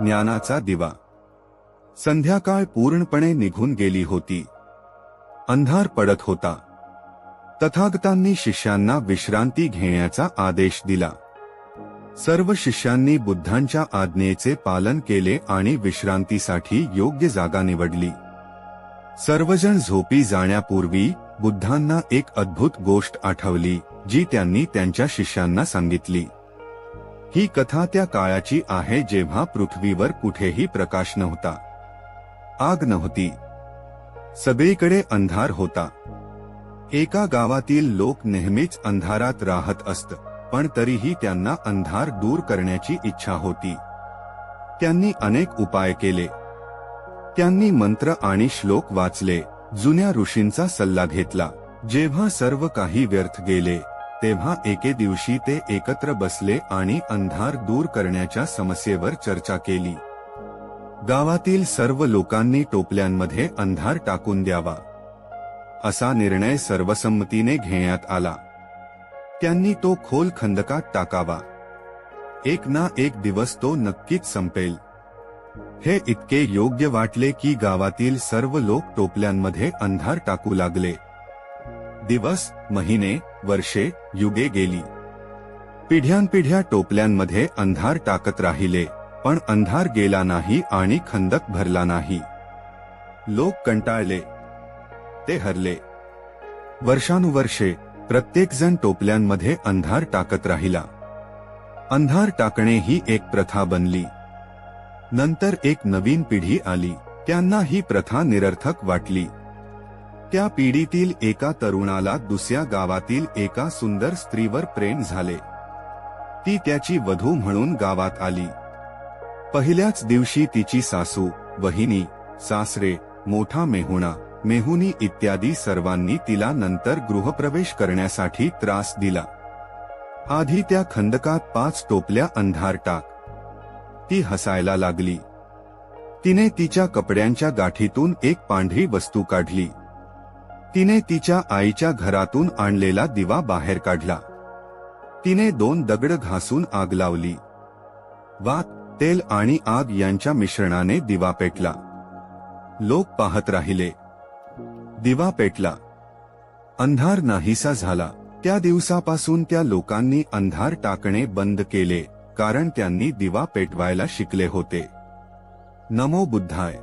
ज्ञानाचा दिवा. संध्याकाळ पूर्णपणे निघून गेली होती. अंधार पडत होता. तथागतांनी शिष्यांना विश्रांती घेण्याचा आदेश दिला. सर्व शिष्यांनी बुद्धांच्या आज्ञेचे पालन केले आणि विश्रांतीसाठी योग्य जागा निवडली. सर्वजण झोपी जाण्यापूर्वी बुद्धांना एक अद्भुत गोष्ट आठवली जी त्यांनी त्यांच्या शिष्यांना सांगितली. ही कथा त्या काळाची आहे जेव्हा पृथ्वीवर कुठेही प्रकाश नव्हता. आग नव्हती. सगळीकडे अंधार होता. एका गावातील लोक नेहमीच अंधारात राहत असत पण तरीही त्यांना अंधार दूर करण्याची इच्छा होती. त्यांनी अनेक उपाय केले. त्यांनी मंत्र आणि श्लोक वाचले जुन्या ऋषींचा सल्ला घेतला जेव्हा सर्व काही व्यर्थ गेले. तेव्हा एके दिवशी ते एकत्र बसले आणि अंधार दूर करण्याच्या समस्येवर चर्चा केली. गावातील सर्व लोकांनी टोपल्यांमध्ये अंधार टाकून द्यावा. असा निर्णय सर्वसंमतीने घेण्यात आला. त्यांनी तो खोल खंदकात टाकावा. एक ना एक दिवस तो नक्कीच संपेल. हे इतके योग्य वाटले की गावातील सर्व लोक टोपल्यांमध्ये अंधार टाकू लागले. दिवस, महिने, वर्षे, युगे गेली. पिढ्यानपिढ्या टोपल्यांमध्ये अंधार टाकत राहिले, पण अंधार गेला नाही आणि खंदक भरला नाही. लोक कंटाळले. ते हरले. वर्षानुवर्षे, प्रत्येकजण टोपल्यांमध्ये अंधार टाकत राहिला. अंधार टाकणे ही एक प्रथा बनली. नंतर एक नवीन पिढी आली, त्यांना ही प्रथा निरर्थक वाटली. त्या पिढीतील एका तरुणाला दुसऱ्या गावातील एका सुंदर स्त्रीवर प्रेम झाले. ती त्याची वधू म्हणून गावात आली. पहिल्याच दिवशी तिची सासू वहिनी सासरे मोठा मेहुणा मेहुनी इत्यादी सर्वांनी तिला नंतर गृहप्रवेश करण्यासाठी त्रास दिला. आधी त्या खंदकात पाच टोपल्या अंधार टाक. ती हसायला लागली. तिने तिच्या कपड्यांच्या गाठीतून एक पांढरी वस्तू काढली. तिने तिच्या आईच्या घरातून आणलेला दिवा बाहेर काढला. तिने दोन दगड घासून आग लावली. वात तेल आणि आग यांच्या मिश्रणाने दिवा पेटला. लोक पाहत राहिले. दिवा पेटला. अंधार नाहीसा झाला. त्या दिवसापासून त्या लोकांनी अंधार टाकणे बंद केले कारण त्यांनी दिवा पेटवायला शिकले होते. नमो बुद्धाय.